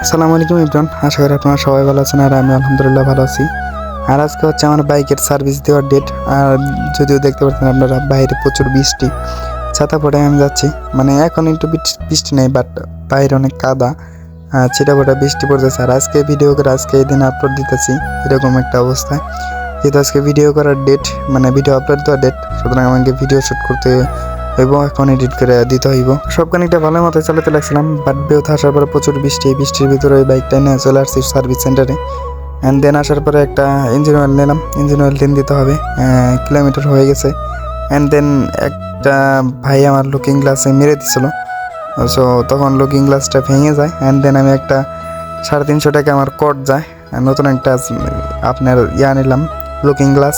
আসসালামু আলাইকুম, ইমরান। আশা করি আপনারা সবাই ভালো আছেন আর আমি আলহামদুলিল্লাহ ভালো আছি। আর আজকে হচ্ছে আমার বাইকের সার্ভিস দেওয়ার ডেট আর যদিও দেখতে পাচ্ছেন আপনারা, বাইরে প্রচুর বৃষ্টি। ছাতা পরে আমি যাচ্ছি। মানে এখন একটু বৃষ্টি- বৃষ্টি নেই বাট বাইরে অনেক কাদা। ছিটা ফোটা বৃষ্টি পড়তেছে। আর আজকে ভিডিও করে আজকে এই দিন আপলোড দিতেছি এরকম একটা অবস্থায়। যেহেতু আজকে ভিডিও করার ডেট মানে ভিডিও আপলোড দেওয়ার ডেট সুতরাং আমাকে ভিডিও শ্যুট করতে হইব, এখন এডিট করে দিতে হইব। সব খানিকটা ভালো মতো চালাতে লাগছিলাম বাট বেউথ আসার পরে প্রচুর বৃষ্টি বৃষ্টির ভিতরে ওই বাইকটা নিয়ে চলে আসছি সার্ভিস সেন্টারে অ্যান্ড দেন আসার পরে একটা ইঞ্জিন অয়েল নিলাম ইঞ্জিন অয়েল টেন দিতে হবে কিলোমিটার হয়ে গেছে। অ্যান্ড দেন একটা ভাই আমার লুকিং গ্লাসে মেরে দিছিল। সো তখন লুকিং গ্লাসটা ভেঙে যায় অ্যান্ড দেন আমি একটা সাড়ে তিনশো টাকা আমার কট যায়। নতুন একটা আপনার ইয়া নিলাম লুকিং গ্লাস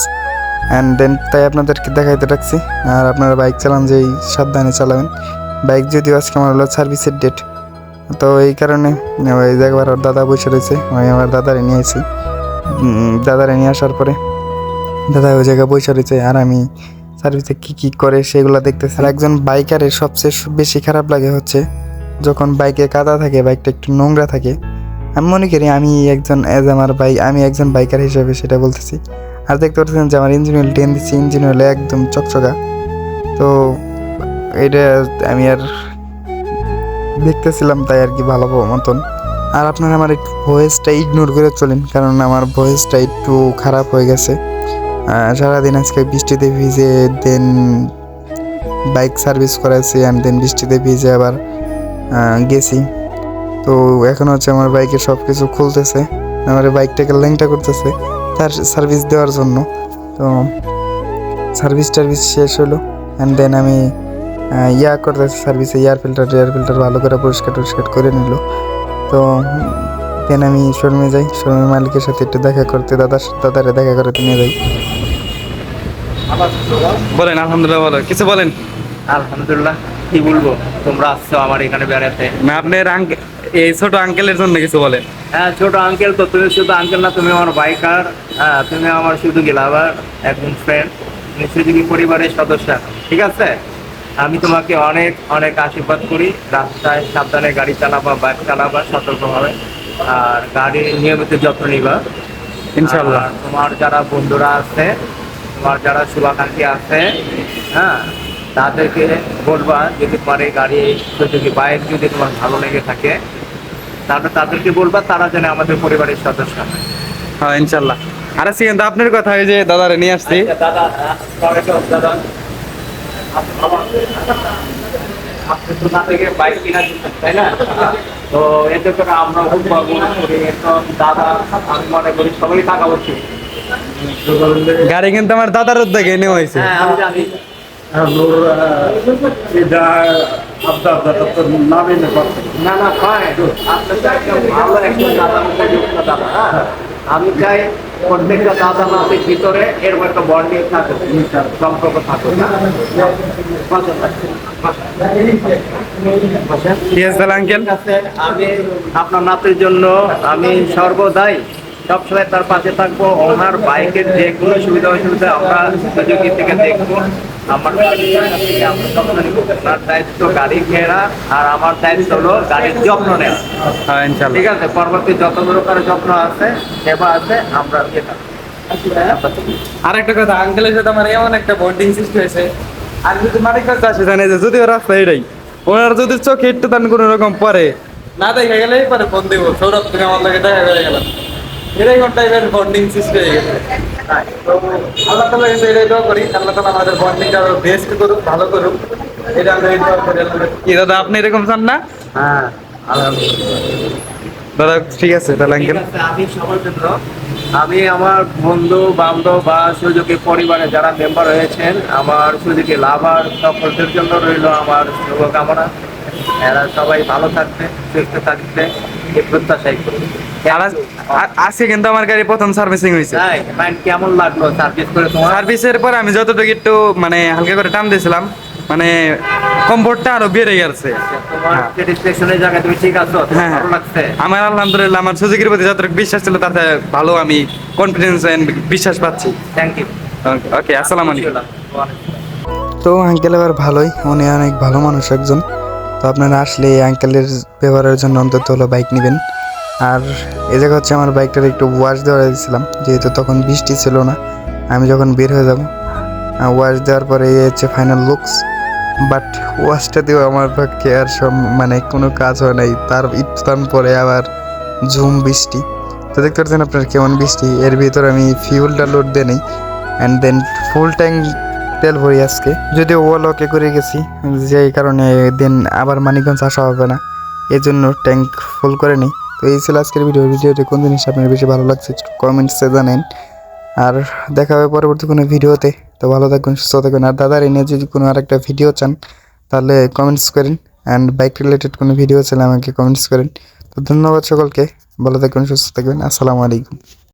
অ্যান্ড দেন তাই আপনাদেরকে দেখাইতে রাখছি। আর আপনারা বাইক চালান, যেই সাবধানে চালাবেন। বাইক যদিও আজকে আমার হলো সার্ভিসের ডেট তো এই কারণে, ওই একবার ওর দাদা বসে রয়েছে, আমি আমার দাদারে নিয়ে এসেছি দাদারে নিয়ে আসার পরে, দাদা ওই জায়গায় বসে রয়েছে, আর আমি সার্ভিসে কী কী করে সেগুলো দেখতেছি। আর একজন বাইকারের সবচেয়ে বেশি খারাপ লাগে হচ্ছে, যখন বাইকে কাদা থাকে বাইকটা একটু নোংরা থাকে। আমি মনে করি আমি একজন অ্যাজ আমার বাইক আমি একজন বাইকার হিসেবে সেটা বলতেছি। আর দেখতে পাচ্ছেন যে আমার ইঞ্জিন অয়েল টেন দিচ্ছি ইঞ্জিন অয়েল একদম চকচকা। তো এটা আমি আর দেখতেছিলাম তাই আর কি ভালো মতন। আর আপনারা আমার ভয়েসটা ইগনোর করে চলেন, কারণ আমার ভয়েসটা একটু খারাপ হয়ে গেছে। সারাদিন আজকে বৃষ্টিতে ভিজে দেন বাইক সার্ভিস করাইছি অ্যান্ড দেন বৃষ্টিতে ভিজে আবার গেছি। তো এখন হচ্ছে আমার বাইকে সব কিছু খুলতেছে, আমার বাইকটাকে ল্যাংটা করতেছে। তার সার্ভিস দেওয়ার জন্য। তো সার্ভিস টার্ভিস শেষ হলো। অ্যান্ড দেন আমি ইয়া করতেছি সার্ভিসে এয়ার ফিল্টার এয়ার ফিল্টার ভালো করে পরিষ্কার টরিষ্কার করে নিল। তো দেন আমি শোরুমে যাই। শোরুমের মালিকের সাথে একটু দেখা করতে দাদার দাদারে দেখা করে নিয়ে যাই। বলেন আলহামদুলিল্লাহ বলো কিছু বলেন? আলহামদুলিল্লাহ। কি বলব? তোমরা আসছো আমার এখানে বেড়াতে। না আপনার আঙ্কেল এই ছোট আঙ্কেলের জন্য কিছু বলে? হ্যাঁ ছোট আঙ্কেল তো তুমি শুধু আঙ্কেল না তুমি আমার বাইকার হ্যাঁ তুমি আমার শুধু গেলাবার একজন ফ্রেন্ড সুযোগী পরিবারের সদস্য ঠিক আছে? আমি তোমাকে অনেক অনেক আশীর্বাদ করি রাস্তায় সাবধানে গাড়ি চালাবা বাইক চালাবা সতর্কভাবে আর গাড়ির নিয়মিত যত্ন নিবা। ইনশাআল্লাহ। আর তোমার যারা বন্ধুরা আছে তোমার যারা শুভাকাঙ্ক্ষী আছে হ্যাঁ তাদেরকে বলবা যদি পারে গাড়ি যদি বাইক যদি তোমার ভালো লেগে থাকে তাহলে তাদেরকে বলবা তারা যেন আমাদের পরিবারের সদস্য হয়। হ্যাঁ ইনশাল্লাহ। আর আজকে আপনার কথা ওই যে দাদারে নিয়ে আসছি। আচ্ছা, দাদা দাদা আপনি তো না থেকে বাইক কিনা তাই না? তো এতে করে আমরা খুব করি তো দাদা আমি মনে করি সবাই টাকা উচিত গাড়ি কিন্তু আমার দাদার উদ্যোগে নেওয়া হয়েছে। হ্যাঁ আমি জানি। নূর এটা আপনার দাদা তো নামই না না না ভালো একজন দাদা উপযুক্ত দাদা হ্যাঁ? আমি চাই প্রত্যেকটা দাদা নাতির ভিতরে এরকম একটা বন্ডিং থাকুক সম্পর্ক থাকুক হ্যাঁ? আমি আপনার নাতির জন্য আমি সর্বদাই সবসময় তার পাশে থাকব। ওনার বাইকের যে কোনো সুবিধা অসুবিধা আমরা সুযোগী থেকে দেখব। আমার দায়িত্ব গাড়ি ঘেরা আর আমার দায়িত্ব হলো গাড়ির যত্ন নেওয়া। হ্যাঁ ঠিক আছে পরবর্তী যত প্রকারের যত্ন আছে সেবা আছে আমরা এটা আর একটা কথা আঙ্কেলের সাথে আমার এমন একটা বন্ডিং সৃষ্টি হয়েছে। আর যদি কাছে আসে জানে যে যদি রাস্তা এটাই ওনার যদি চোখে একটু তান কোনো রকম পরে না দেখা গেলেই পরে ফোন দিব সৌরভ তুমি আমার লাগে দেখা করে গেলাম এরকম টাইপের বন্ডিং সৃষ্টি হয়ে গেছে? তো আল্লাহ তালা কাছে এটাই দোয়া করি আল্লাহ তালা আমাদের বন্ডিংটা আরও বেস্ট করুক ভালো করুক। এটা আমরা এই দোয়া করি কি দাদা আপনি এরকম চান না? হ্যাঁ দাদা ঠিক আছে তাহলে আঙ্কেল আমি সবার জন্য আমি আমার বন্ধু বান্ধব বা সুযোগী পরিবারে যারা মেম্বার হয়েছেন আমার সুযোগী লাভার সকলদের জন্য রইল আমার শুভকামনা। এরা সবাই ভালো থাকবে সুস্থ থাকবে এই প্রত্যাশাই করি। আজকে কিন্তু আমার গাড়ি প্রথম সার্ভিসিং হয়েছে। কেমন লাগল সার্ভিস করে তোমার? সার্ভিসের পর আমি যতটুকু একটু মানে হালকা করে টান দিয়েছিলাম মানে কমফোর্টটা আরও বেড়ে গেছে। তোমার স্যাটিসফ্যাকশনের জায়গায় তুমি ঠিক আছো তোমার হ্যাঁ। লাগছে? আমার আলহামদুলিল্লাহ আমার সুযোগের প্রতি যতটুকু বিশ্বাস ছিল তাতে ভালো আমি কনফিডেন্স এন্ড বিশ্বাস পাচ্ছি। থ্যাংক ইউ ওকে আসসালামু আলাইকুম। তো আঙ্কেল এবার ভালোই উনি অনেক ভালো মানুষ একজন। তো আপনারা আসলে এই আঙ্কেলের ব্যবহারের জন্য অন্তত হলো বাইক নেবেন। আর এই জায়গা হচ্ছে আমার বাইকটার একটু ওয়াশ দেওয়া দিয়েছিলাম যেহেতু তখন বৃষ্টি ছিল না, আমি যখন বের হয়ে যাব ওয়াশ দেওয়ার পরে এই হচ্ছে ফাইনাল লুকস বাট ওয়াশটা দিয়েও আমার পক্ষে আর সব মানে কোনো কাজ হয় নাই, তার ইফতান পরে আবার ঝুম বৃষ্টি। তো দেখতে পাচ্ছেন আপনার কেমন বৃষ্টি, এর ভিতর আমি ফিউলটা লোড দিয়ে নেই অ্যান্ড দেন ফুল ট্যাঙ্ক তেল ভরি আজকে। যদিও ওয়াল ওকে করে গেছি যে কারণে দেন আবার মানিকগঞ্জ আসা হবে না এই জন্য ট্যাঙ্ক ফুল করে নিই। তো এই ছিল আজকের ভিডিও ভিডিওটি কোন জিনিস আপনার বেশি ভালো লাগছে কমেন্টসে জানেন আর দেখা হবে পরবর্তী কোনো ভিডিওতে। তো ভালো থাকবেন সুস্থ থাকবেন আর দাদার এনে যদি কোনো আরেকটা ভিডিও চান, তাহলে কমেন্টস করেন। অ্যান্ড বাইক রিলেটেড কোনো ভিডিও চাইলে আমাকে কমেন্টস করেন। তো ধন্যবাদ সকলকে। ভালো থাকবেন সুস্থ থাকবেন আসসালামু আলাইকুম।